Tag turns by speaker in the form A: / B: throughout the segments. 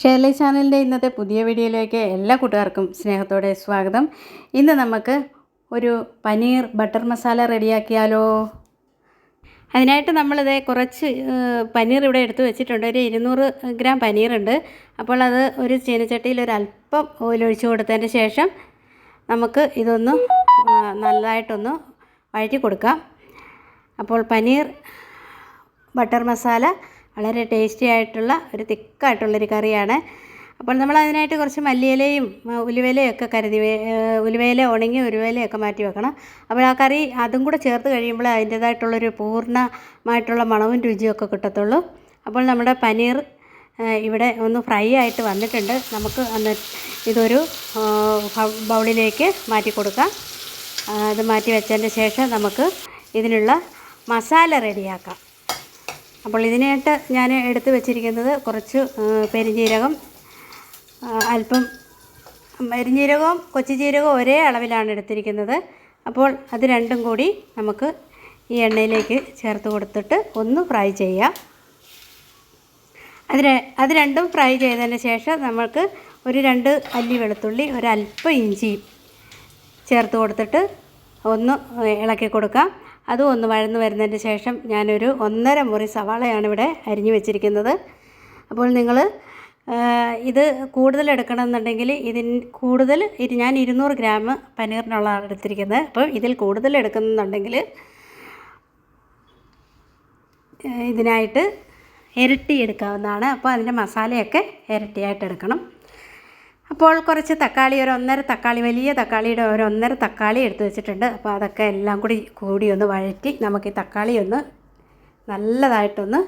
A: ഷേർലി ചാനലിന്റെ ഇന്നത്തെ പുതിയ വീഡിയോയിലേക്ക് എല്ലാ കൂട്ടുകാർക്കും സ്നേഹത്തോടെ സ്വാഗതം. ഇന്ന് നമുക്ക് ഒരു പനീർ ബട്ടർ മസാല റെഡിയാക്കിയാലോ? അതിനായിട്ട് നമ്മളിത് കുറച്ച് പനീർ ഇവിടെ എടുത്ത് വെച്ചിട്ടുണ്ട്. ഒരു ഇരുന്നൂറ് ഗ്രാം പനീറുണ്ട്. അപ്പോൾ അത് ഒരു ചീനച്ചട്ടിയിൽ ഒരു അല്പം ഓയിലൊഴിച്ച് കൊടുത്തതിന് ശേഷം നമുക്ക് ഇതൊന്ന് നല്ലതായിട്ടൊന്ന് വഴറ്റി കൊടുക്കാം. അപ്പോൾ പനീർ ബട്ടർ മസാല വളരെ ടേസ്റ്റി ആയിട്ടുള്ള ഒരു തിക്കായിട്ടുള്ളൊരു കറിയാണ്. അപ്പോൾ നമ്മൾ അതിനായിട്ട് കുറച്ച് മല്ലിയിലയും ഉലുവയിലയൊക്കെ കരുതി ഉലുവയില ഉണങ്ങി ഉലുവയിലയൊക്കെ മാറ്റി വെക്കണം. അപ്പോൾ ആ കറി അതും കൂടെ ചേർത്ത് കഴിയുമ്പോൾ അതിന്റേതായിട്ടുള്ളൊരു പൂർണമായിട്ടുള്ള മണവും രുചിയൊക്കെ കിട്ടത്തുള്ളൂ. അപ്പോൾ നമ്മുടെ പനീർ ഇവിടെ ഒന്ന് ഫ്രൈ ആയിട്ട് വന്നിട്ടുണ്ട്. നമുക്ക് അന്ന് ഇതൊരു ബൗളിലേക്ക് മാറ്റി കൊടുക്കാം. അത് മാറ്റി വെച്ചതിന് ശേഷം നമുക്ക് ഇതിനുള്ള മസാല റെഡിയാക്കാം. അപ്പോൾ ഇതിനായിട്ട് ഞാൻ എടുത്ത് വെച്ചിരിക്കുന്നത് കുറച്ച് പെരിഞ്ജീരകം അല്പം പെരിഞ്ജീരകവും കൊച്ചു ജീരകവും ഒരേ അളവിലാണ് എടുത്തിരിക്കുന്നത്. അപ്പോൾ അത് രണ്ടും കൂടി നമുക്ക് ഈ എണ്ണയിലേക്ക് ചേർത്ത് കൊടുത്തിട്ട് ഒന്ന് ഫ്രൈ ചെയ്യാം. അതിന് അത് രണ്ടും ഫ്രൈ ചെയ്തതിന് ശേഷം നമുക്ക് ഒരു രണ്ട് അല്ലി വെളുത്തുള്ളി ഒരല്പം ഇഞ്ചിയും ചേർത്ത് കൊടുത്തിട്ട് ഒന്ന് ഇളക്കി കൊടുക്കാം. അതും ഒന്ന് വഴന്ന് വരുന്നതിന് ശേഷം ഞാനൊരു ഒന്നര മുറി സവാളയാണ് ഇവിടെ അരിഞ്ഞു വെച്ചിരിക്കുന്നത്. അപ്പോൾ നിങ്ങൾ ഇത് കൂടുതൽ എടുക്കണമെന്നുണ്ടെങ്കിൽ ഇതിൻ കൂടുതൽ ഇത് ഞാൻ ഇരുന്നൂറ് ഗ്രാം പനീറിനുള്ളതാണ് എടുത്തിരിക്കുന്നത്. അപ്പോൾ ഇതിൽ കൂടുതൽ എടുക്കുന്നുണ്ടെങ്കിൽ ഇതിനായിട്ട് ഇരട്ടി എടുക്കാവുന്നതാണ്. അപ്പോൾ അതിന്റെ മസാലയൊക്കെ ഇരട്ടിയായിട്ട് എടുക്കണം. അപ്പോൾ കുറച്ച് തക്കാളി ഒരു ഒന്നര തക്കാളി വലിയ തക്കാളിയുടെ ഒരു ഒന്നര തക്കാളി എടുത്തു വെച്ചിട്ടുണ്ട്. അപ്പോൾ അതൊക്കെ എല്ലാം കൂടി കൂടി ഒന്ന് വഴറ്റി നമുക്ക് ഈ തക്കാളി ഒന്ന് നല്ലതായിട്ടൊന്ന്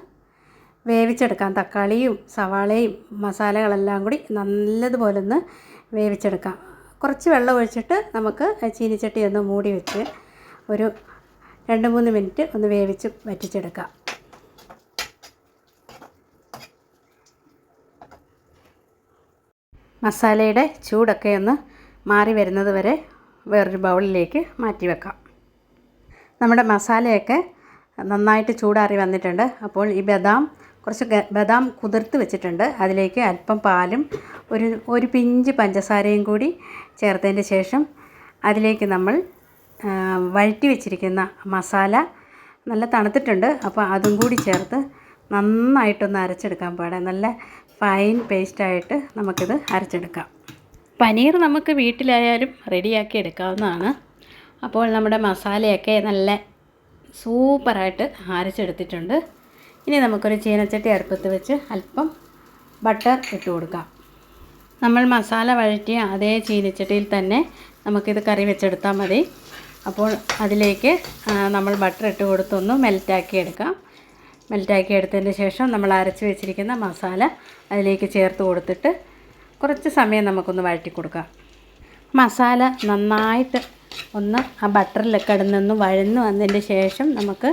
A: വേവിച്ചെടുക്കാം. തക്കാളിയും സവാളയും മസാലകളെല്ലാം കൂടി നല്ലതുപോലെ ഒന്ന് വേവിച്ചെടുക്കാം. കുറച്ച് വെള്ളം ഒഴിച്ചിട്ട് നമുക്ക് ചീനിച്ചട്ടി ഒന്ന് മൂടി വെച്ച് ഒരു രണ്ട് മൂന്ന് മിനിറ്റ് ഒന്ന് വേവിച്ച് വറ്റിച്ചെടുക്കാം. മസാലയുടെ ചൂടൊക്കെ ഒന്ന് മാറി വരുന്നത് വരെ വേറൊരു ബൗളിലേക്ക് മാറ്റി വെക്കാം. നമ്മുടെ മസാലയൊക്കെ നന്നായിട്ട് ചൂടാറി വന്നിട്ടുണ്ട്. അപ്പോൾ ഈ ബദാം കുറച്ച് ബദാം കുതിർത്ത് വെച്ചിട്ടുണ്ട്. അതിലേക്ക് അല്പം പാലും ഒരു ഒരു പിഞ്ച് പഞ്ചസാരയും കൂടി ചേർത്തതിന് ശേഷം അതിലേക്ക് നമ്മൾ വഴറ്റി വെച്ചിരിക്കുന്ന മസാല നല്ല തണുത്തിട്ടുണ്ട്. അപ്പോൾ അതും കൂടി ചേർത്ത് നന്നായിട്ടൊന്ന് അരച്ചെടുക്കാൻ പാടെ. നല്ല ഫൈൻ പേസ്റ്റായിട്ട് നമുക്കിത് അരച്ചെടുക്കാം. പനീർ നമുക്ക് വീട്ടിലായാലും റെഡിയാക്കി എടുക്കാവുന്നതാണ്. അപ്പോൾ നമ്മുടെ മസാലയൊക്കെ നല്ല സൂപ്പറായിട്ട് അരച്ചെടുത്തിട്ടുണ്ട്. ഇനി നമുക്കൊരു ചീനച്ചട്ടി അടുപ്പത്ത് വെച്ച് അല്പം ബട്ടർ ഇട്ട് കൊടുക്കാം. നമ്മൾ മസാല വഴറ്റിയ അതേ ചീനച്ചട്ടിയിൽ തന്നെ നമുക്കിത് കറി വെച്ചെടുത്താൽ മതി. അപ്പോൾ അതിലേക്ക് നമ്മൾ ബട്ടർ ഇട്ട് കൊടുത്തൊന്ന് മെൽറ്റാക്കി എടുക്കാം. മെൽറ്റാക്കി എടുത്തതിന് ശേഷം നമ്മൾ അരച്ച് വെച്ചിരിക്കുന്ന മസാല അതിലേക്ക് ചേർത്ത് കൊടുത്തിട്ട് കുറച്ച് സമയം നമുക്കൊന്ന് വഴറ്റി കൊടുക്കാം. മസാല നന്നായിട്ട് ഒന്ന് ആ ബട്ടറിലൊക്കെ കിടന്നൊന്ന് വഴന്ന് വന്നതിന് ശേഷം നമുക്ക്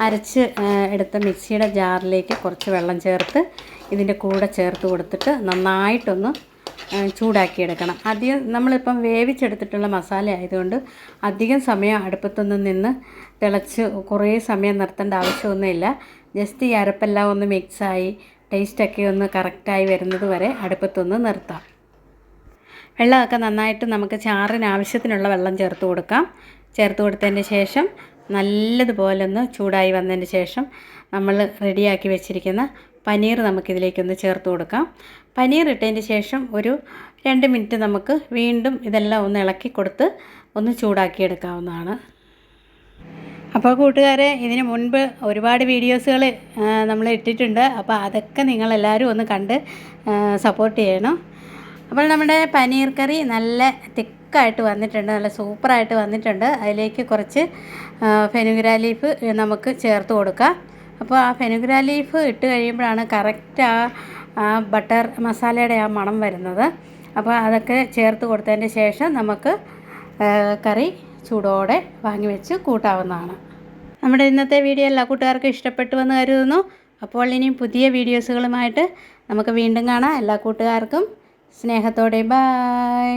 A: അരച്ച് എടുത്ത മിക്സിയുടെ ജാറിലേക്ക് കുറച്ച് വെള്ളം ചേർത്ത് ഇതിന്റെ കൂടെ ചേർത്ത് കൊടുത്തിട്ട് നന്നായിട്ടൊന്ന് ചൂടാക്കിയെടുക്കണം. അധികം നമ്മളിപ്പം വേവിച്ചെടുത്തിട്ടുള്ള മസാല ആയതുകൊണ്ട് അധികം സമയം അടുപ്പത്തൊന്നും നിന്ന് തിളച്ച് കുറേ സമയം നിർത്തേണ്ട ആവശ്യമൊന്നുമില്ല. ജസ്റ്റ് ഈ അരപ്പെല്ലാം ഒന്ന് മിക്സായി ടേസ്റ്റൊക്കെ ഒന്ന് കറക്റ്റായി വരുന്നത് വരെ അടുപ്പത്തൊന്ന് നിർത്താം. വെള്ളമൊക്കെ നന്നായിട്ട് നമുക്ക് ചാറിന് ആവശ്യത്തിനുള്ള വെള്ളം ചേർത്ത് കൊടുക്കാം. ചേർത്ത് കൊടുത്തതിന് ശേഷം നല്ലതുപോലെ ഒന്ന് ചൂടായി വന്നതിന് ശേഷം നമ്മൾ റെഡിയാക്കി വെച്ചിരിക്കുന്ന പനീർ നമുക്കിതിലേക്കൊന്ന് ചേർത്ത് കൊടുക്കാം. പനീർ ഇട്ടതിന് ശേഷം ഒരു രണ്ട് മിനിറ്റ് നമുക്ക് വീണ്ടും ഇതെല്ലാം ഒന്ന് ഇളക്കി കൊടുത്ത് ഒന്ന് ചൂടാക്കിയെടുക്കാവുന്നതാണ്. അപ്പോൾ കൂട്ടുകാരെ ഇതിന് മുൻപ് ഒരുപാട് വീഡിയോസുകൾ നമ്മൾ ഇട്ടിട്ടുണ്ട്. അപ്പോൾ അതൊക്കെ നിങ്ങളെല്ലാവരും ഒന്ന് കണ്ട് സപ്പോർട്ട് ചെയ്യണം. അപ്പോൾ നമ്മുടെ പനീർ കറി നല്ല തിക്കായിട്ട് വന്നിട്ടുണ്ട് നല്ല സൂപ്പറായിട്ട് വന്നിട്ടുണ്ട്. അതിലേക്ക് കുറച്ച് ഫെനുഗ്ര ലീഫ് നമുക്ക് ചേർത്ത് കൊടുക്കാം. അപ്പോൾ ആ ഫെനുഗ്രാ ലീഫ് ഇട്ട് കഴിയുമ്പോഴാണ് കറക്റ്റ് ആ ആ ബട്ടർ മസാലയുടെ ആ മണം വരുന്നത്. അപ്പോൾ അതൊക്കെ ചേർത്ത് കൊടുത്തതിന് ശേഷം നമുക്ക് കറി ചൂടോടെ വാങ്ങി വെച്ച് കൂട്ടാവുന്നതാണ്. നമ്മുടെ ഇന്നത്തെ വീഡിയോ എല്ലാ കൂട്ടുകാർക്കും ഇഷ്ടപ്പെട്ടു എന്ന് കരുതുന്നു. അപ്പോൾ ഇനിയും പുതിയ വീഡിയോസുകളുമായിട്ട് നമുക്ക് വീണ്ടും കാണാം. എല്ലാ കൂട്ടുകാർക്കും സ്നേഹത്തോടെ ബായ്